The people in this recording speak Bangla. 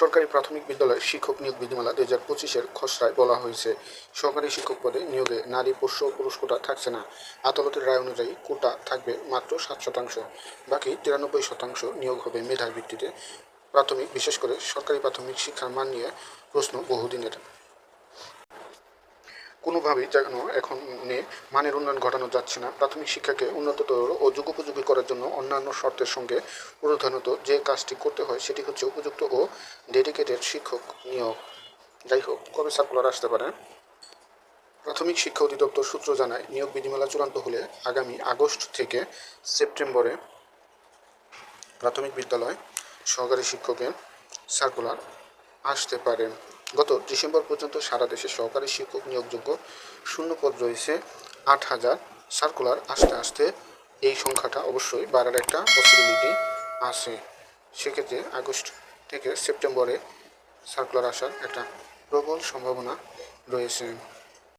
সরকারি প্রাথমিক বিদ্যালয় শিক্ষক নিয়োগ বিধিমালা দুই হাজার পঁচিশের খসড়ায় বলা হয়েছে। সরকারি শিক্ষক পদে নিয়োগে নারী পোষ্য পুরুষ কোটা থাকছে না। আদালতের রায় অনুযায়ী কোটা থাকবে মাত্র সাত শতাংশ। বাকি তিরানব্বই শতাংশ নিয়োগ হবে মেধার ভিত্তিতে। প্রাথমিক, বিশেষ করে সরকারি প্রাথমিক শিক্ষার মান নিয়ে প্রশ্ন বহুদিনের। কোনোভাবেই যেন এখন মানের উন্নয়ন ঘটানো যাচ্ছে না। প্রাথমিক শিক্ষাকে উন্নততর ও যুগোপযোগী করার জন্য অন্যান্য শর্তের সঙ্গে প্রধানত যে কাজটি করতে হয় সেটি হচ্ছে উপযুক্ত ও ডেডিকেটেড শিক্ষক নিয়োগ। যাই হোক, কবে সার্কুলার আসতে পারে? প্রাথমিক শিক্ষা অধিদপ্তর সূত্র জানায়, নিয়োগ বিধিমালা চূড়ান্ত হলে আগামী আগস্ট থেকে সেপ্টেম্বরে প্রাথমিক বিদ্যালয় সহকারী শিক্ষকের সার্কুলার আসতে পারে। গত ডিসেম্বর পর্যন্ত সারা দেশে সহকারী শিক্ষক নিয়োগযোগ্য শূন্য পদ রয়েছে আট হাজার। সার্কুলার আস্তে আস্তে এই সংখ্যাটা অবশ্যই বাড়ার একটা পসিবিলিটি আছে। সেক্ষেত্রে আগস্ট থেকে সেপ্টেম্বরে সার্কুলার আসার একটা প্রবল সম্ভাবনা রয়েছে।